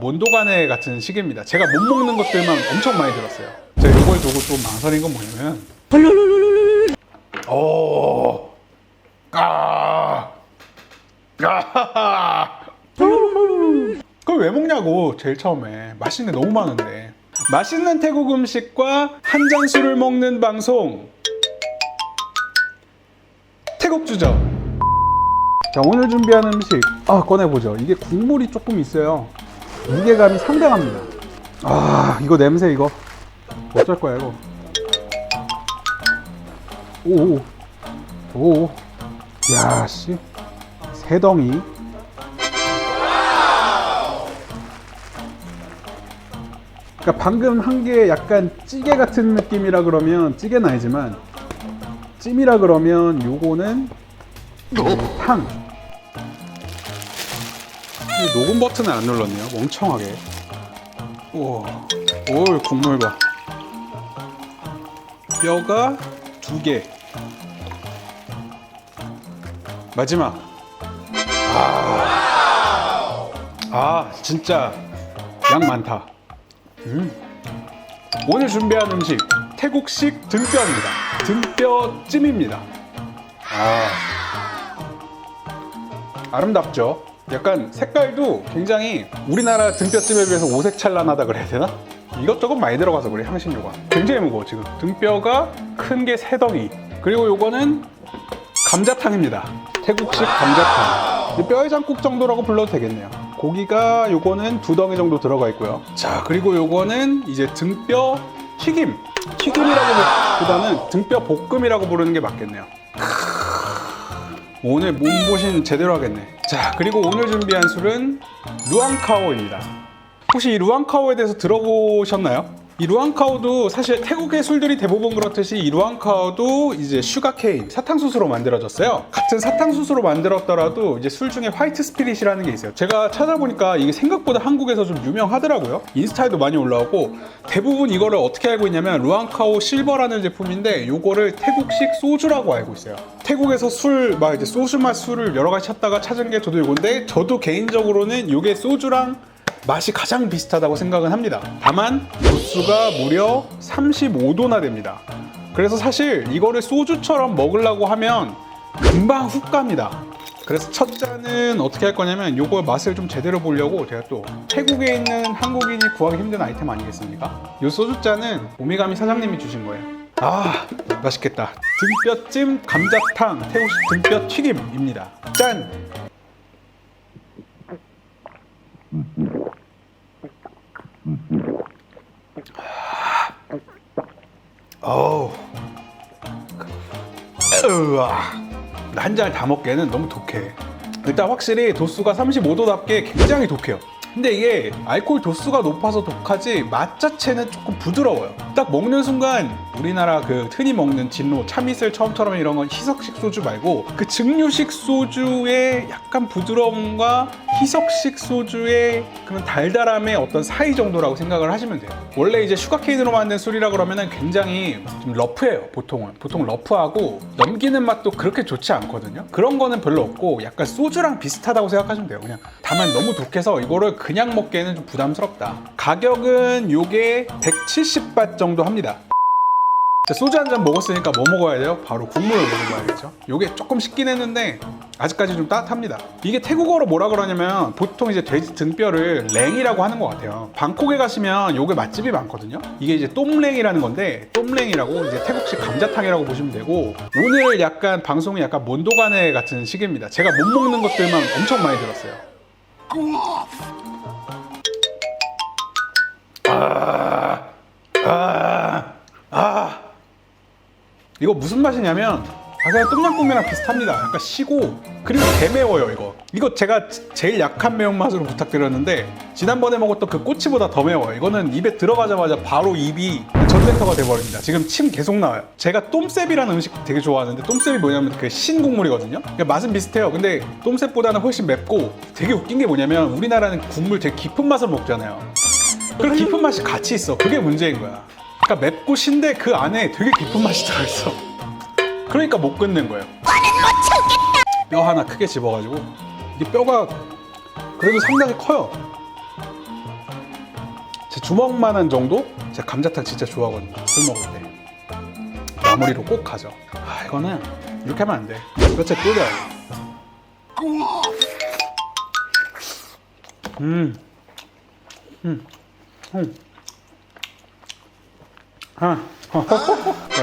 몬도가네 같은 시계입니다. 제가 못 먹는 것들만 엄청 많이 들었어요. 제가 이걸 두고 좀 망설인 건 뭐냐면, 오, 아, 아, 그걸 왜 먹냐고 제일 처음에 맛있는 게 너무 많은데 맛있는 태국 음식과 한 잔 술을 먹는 방송 태국 주점. 자 오늘 준비한 음식 아 꺼내보죠. 이게 국물이 조금 있어요. 무게감이 상당합니다. 아 이거 냄새 이거 어쩔 거야 이거. 오오 오. 야 씨. 세 덩이. 그러니까 방금 한 게 약간 찌개 같은 느낌이라 그러면 찌개는 아니지만 찜이라 그러면 요거는 이 탕. 이 녹음 버튼을 안 눌렀네요. 멍청하게. 우와. 올 국물 봐. 뼈가 두 개. 마지막. 아. 아, 진짜 양 많다. 음. 오늘 준비한 음식 태국식 등뼈입니다. 등뼈찜입니다. 아. 아름답죠? 약간 색깔도 굉장히 우리나라 등뼈찜에 비해서 오색찬란하다 그래야 되나? 이것저것 많이 들어가서 그래 향신료가. 굉장히 무거워 지금. 등뼈가 큰 게 세 덩이. 그리고 요거는 감자탕입니다. 태국식 감자탕. 이제 뼈해 장국 정도라고 불러도 되겠네요. 고기가 요거는 두 덩이 정도 들어가 있고요. 자 그리고 요거는 이제 등뼈 튀김. 튀김이라고 보다는 등뼈 볶음이라고 부르는 게 맞겠네요 오늘 몸보신 제대로 하겠네. 자, 그리고 오늘 준비한 술은 루앙카오입니다. 혹시 이 루앙카오에 대해서 들어보셨나요? 이 루앙카오도 사실 태국의 술들이 대부분 그렇듯이 이 루앙카오도 이제 슈가케인 사탕수수로 만들어졌어요. 같은 사탕수수로 만들었더라도 이제 술 중에 화이트 스피릿이라는 게 있어요. 제가 찾아보니까 이게 생각보다 한국에서 좀 유명하더라고요. 인스타에도 많이 올라오고 대부분 이거를 어떻게 알고 있냐면 루앙카오 실버라는 제품인데 요거를 태국식 소주라고 알고 있어요. 태국에서 술 막 이제 소주 맛 술을 여러 가지 찾다가 찾은 게 저도 이건데 저도 개인적으로는 요게 소주랑 맛이 가장 비슷하다고 생각은 합니다. 다만 도수가 무려 35도나 됩니다. 그래서 사실 이거를 소주처럼 먹으려고 하면 금방 훅 갑니다. 그래서 첫 잔은 어떻게 할 거냐면 요거 맛을 좀 제대로 보려고 제가 또 태국에 있는 한국인이 구하기 힘든 아이템 아니겠습니까? 요 소주 잔은 오미가미 사장님이 주신 거예요. 아 맛있겠다. 등뼈찜 감자탕 태국식 등뼈 튀김입니다. 짠! 어우. 으아. 한잔 다 먹기에는 너무 독해. 일단 확실히 도수가 35도답게 굉장히 독해요. 근데 이게 알코올 도수가 높아서 독하지 맛 자체는 조금 부드러워요. 딱 먹는 순간 우리나라 그 흔히 먹는 진로 참이슬 처음처럼 이런 건 희석식 소주 말고 그 증류식 소주의 약간 부드러움과 희석식 소주의 그런 달달함의 어떤 사이 정도라고 생각을 하시면 돼요. 원래 이제 슈가케인으로 만든 술이라 그러면은 굉장히 좀 러프해요. 보통은 보통 러프하고 넘기는 맛도 그렇게 좋지 않거든요. 그런 거는 별로 없고 약간 소주랑 비슷하다고 생각하시면 돼요. 그냥 다만 너무 독해서 이거를 그냥 먹기에는 좀 부담스럽다. 가격은 요게 170바 정도 합니다. 자, 소주 한 잔 먹었으니까 뭐 먹어야 돼요? 바로 국물을 먹어봐야겠죠. 요게 조금 식긴 했는데 아직까지 좀 따뜻합니다. 이게 태국어로 뭐라 그러냐면 보통 이제 돼지 등뼈를 랭이라고 하는 것 같아요. 방콕에 가시면 요게 맛집이 많거든요. 이게 이제 똠랭이라는 건데 똠랭이라고 이제 태국식 감자탕이라고 보시면 되고 오늘 약간 방송이 약간 몬도가네 같은 시기입니다. 제가 못 먹는 것들만 엄청 많이 들었어요. 아, 아, 아. 이거 무슨 맛이냐면 아 그냥 똠양꿍이랑 비슷합니다. 약간 시고 그리고 개 매워요 이거. 이거 제가 제일 약한 매운맛으로 부탁드렸는데 지난번에 먹었던 그 꼬치보다 더 매워요. 이거는 입에 들어가자마자 바로 입이 전쟁터가 돼버립니다. 지금 침 계속 나와요. 제가 똠셉이라는 음식 되게 좋아하는데 똠셉이 뭐냐면 그 신 국물이거든요. 그러니까 맛은 비슷해요. 근데 똠셉보다는 훨씬 맵고 되게 웃긴 게 뭐냐면 우리나라는 국물 되게 깊은 맛을 먹잖아요. 그 깊은 맛이 같이 있어. 그게 문제인 거야. 그러니까 맵고 신데 그 안에 되게 깊은 맛이 들어있어. 그러니까 못 끊는 거예요. 뼈 하나 크게 집어가지고 이게 뼈가 그래도 상당히 커요. 제 주먹만한 정도? 제가 감자탕 진짜 좋아하거든요. 술 먹을 때. 마무리로 꼭 가죠. 아, 이거는 이렇게 하면 안 돼. 뼈채 끓여요. 음. 음. 음. 아, 야,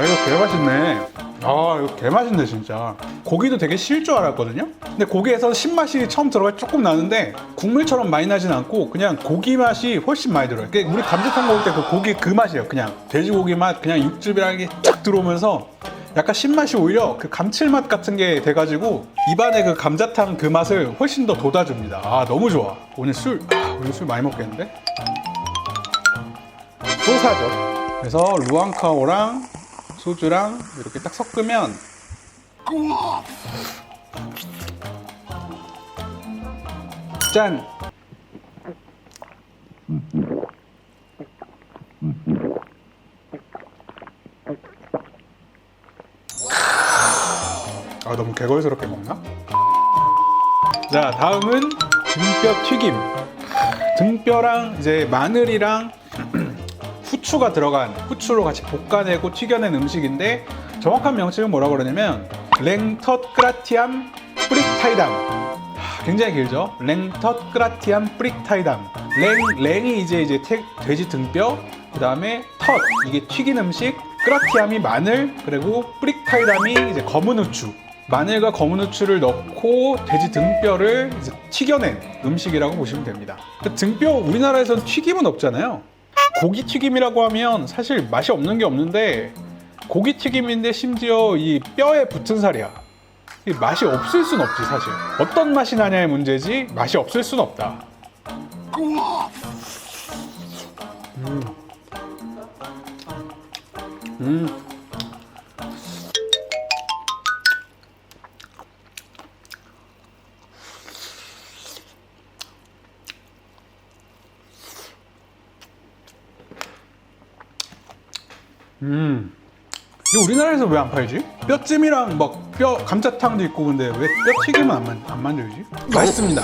이거 개 맛있네. 아, 이거 개 맛있네, 진짜. 고기도 되게 실 줄 알았거든요? 근데 고기에서 신맛이 처음 들어가 조금 나는데, 국물처럼 많이 나진 않고, 그냥 고기 맛이 훨씬 많이 들어요. 우리 감자탕 먹을 때 그 고기 그 맛이에요, 그냥. 돼지고기 맛, 그냥 육즙이랑 이게 쫙 들어오면서, 약간 신맛이 오히려 그 감칠맛 같은 게 돼가지고, 입안에 그 감자탕 그 맛을 훨씬 더 돋아줍니다. 아, 너무 좋아. 오늘 술, 아, 오늘 술 많이 먹겠는데? 소사죠. 그래서 루앙카오랑 소주랑 이렇게 딱 섞으면 짠! 아 너무 개걸스럽게 먹나? 자 다음은 등뼈 튀김 등뼈랑 이제 마늘이랑 후추가 들어간 후추로 같이 볶아내고 튀겨낸 음식인데 정확한 명칭은 뭐라고 그러냐면 랭텟 크라티암 프릭타이담 하, 굉장히 길죠 랭텟 크라티암 프릭타이담 랭 랭이 이제 이제 태- 돼지 등뼈 그 다음에 텟 이게 튀긴 음식 크라티암이 마늘 그리고 프릭타이담이 이제 검은 후추 마늘과 검은 후추를 넣고 돼지 등뼈를 이제 튀겨낸 음식이라고 보시면 됩니다. 그 등뼈 우리나라에선 튀김은 없잖아요. 고기 튀김이라고 하면 사실 맛이 없는 게 없는데 고기 튀김인데 심지어 이 뼈에 붙은 살이야. 이 맛이 없을 순 없지 사실. 어떤 맛이 나냐의 문제지 맛이 없을 순 없다. 음. 음. 음. 이거 우리나라에서 왜 안 팔지? 뼈찜이랑 막 뼈 감자탕도 있고 근데 왜 뼈 튀김은 안, 만, 안 만들지? 맛있습니다.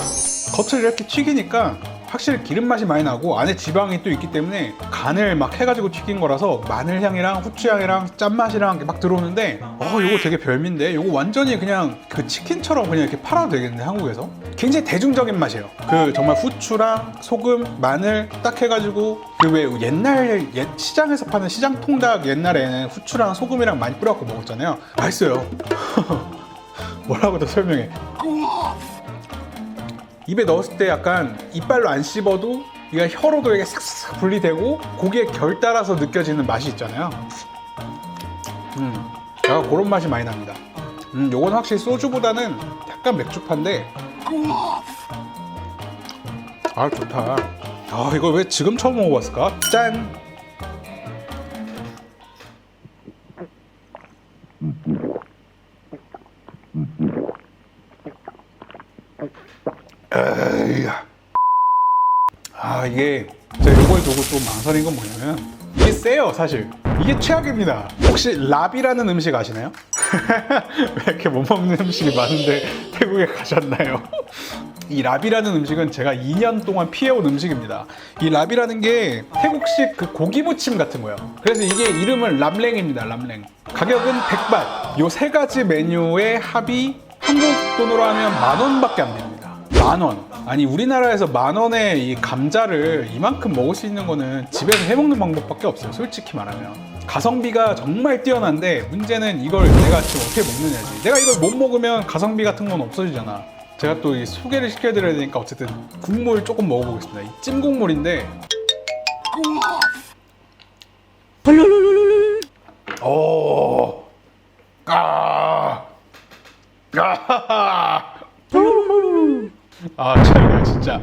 겉을 이렇게 튀기니까 확실히 기름 맛이 많이 나고 안에 지방이 또 있기 때문에 간을 막 해가지고 튀긴 거라서 마늘 향이랑 후추 향이랑 짠맛이랑 막 들어오는데 어 이거 되게 별미인데 이거 완전히 그냥 그 치킨처럼 그냥 이렇게 팔아도 되겠네 한국에서? 굉장히 대중적인 맛이에요. 그 정말 후추랑 소금 마늘 딱 해가지고 그 왜 옛날 옛 시장에서 파는 시장 통닭 옛날에는 후추랑 소금이랑 많이 뿌려갖고 먹었잖아요. 맛있어요. 뭐라고 더 설명해 입에 넣었을 때 약간 이빨로 안 씹어도 이게 혀로도 이게 싹싹 분리되고 고기에 결 따라서 느껴지는 맛이 있잖아요. 음, 약간 그런 맛이 많이 납니다. 음, 요건 확실히 소주보다는 약간 맥주파인데, 아 좋다. 아 이거 왜 지금 처음 먹어봤을까? 짠. 에이야. 아 이게 제가 이걸 두고 또 망설인 건 뭐냐면 이게 세요 사실. 이게 최악입니다. 혹시 랍이라는 음식 아시나요? 왜 이렇게 못 먹는 음식이 많은데 태국에 가셨나요? 이 랍이라는 음식은 제가 2년 동안 피해온 음식입니다. 이 랍이라는 게 태국식 그 고기 무침 같은 거예요. 그래서 이게 이름은 람랭입니다 람랭. 가격은 100bat 요 세 가지 메뉴의 합이 한국 돈으로 하면 만 원밖에 안 됩니다 만 원. 아니 우리나라에서 만 원에 이 감자를 이만큼 먹을 수 있는 거는 집에서 해 먹는 방법밖에 없어요. 솔직히 말하면. 가성비가 정말 뛰어난데 문제는 이걸 내가 지금 어떻게 먹느냐지. 내가 이걸 못 먹으면 가성비 같은 건 없어지잖아. 제가 또이 소개를 시켜드려야 되니까 어쨌든 국물 조금 먹어보겠습니다. 이 찜 국물인데. 오. 아. 아. 아, 차이가 진짜.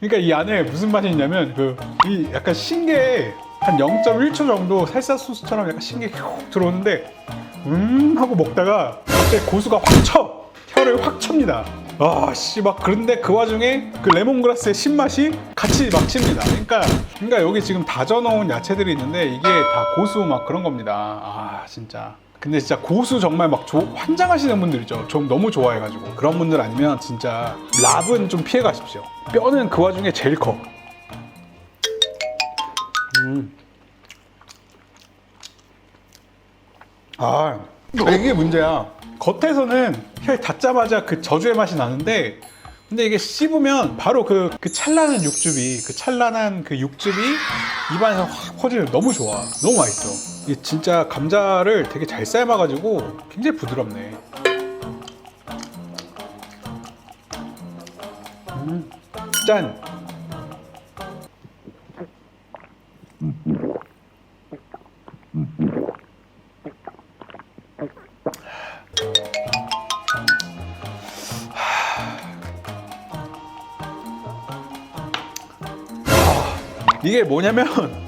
그러니까 이 안에 무슨 맛이 있냐면 그 이 약간 신게 한 0.1초 정도 살사 소스처럼 약간 신게 휙 들어오는데 음 하고 먹다가 갑자기 고수가 확 쳐. 혀를 확 찹니다. 아, 씨, 막, 그런데 그 와중에 그 레몬그라스의 신맛이 같이 막 칩니다. 그러니까, 그러니까 여기 지금 다져놓은 야채들이 있는데 이게 다 고수 막 그런 겁니다. 아, 진짜. 근데 진짜 고수 정말 막 조- 환장하시는 분들 있죠. 좀 너무 좋아해가지고. 그런 분들 아니면 진짜 랍은 좀 피해 가십시오. 뼈는 그 와중에 제일 커. 음. 아, 이게 문제야. 겉에서는 혀 닿자마자 그 저주의 맛이 나는데, 근데 이게 씹으면 바로 그, 그 찬란한 육즙이, 그 찬란한 그 육즙이 입안에서 확 퍼지는 너무 좋아. 너무 맛있어. 이게 진짜 감자를 되게 잘 삶아가지고 굉장히 부드럽네. 음, 짠! 이게 뭐냐면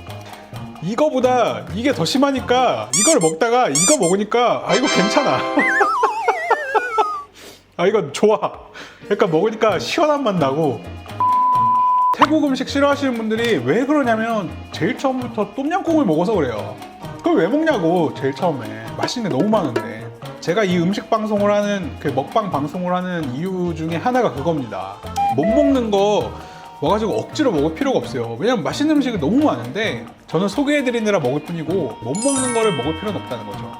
이거보다 이게 더 심하니까 이걸 먹다가 이거 먹으니까 아 이거 괜찮아. 아 이거 좋아. 약간 먹으니까 시원한 맛 나고. 태국 음식 싫어하시는 분들이 왜 그러냐면 제일 처음부터 똠양꿍을 먹어서 그래요. 그걸 왜 먹냐고 제일 처음에. 맛있는 게 너무 많은데. 제가 이 음식 방송을 하는 그 먹방 방송을 하는 이유 중에 하나가 그겁니다. 못 먹는 거 와가지고 억지로 먹을 필요가 없어요. 왜냐면 맛있는 음식이 너무 많은데 저는 소개해드리느라 먹을 뿐이고 못 먹는 거를 먹을 필요는 없다는 거죠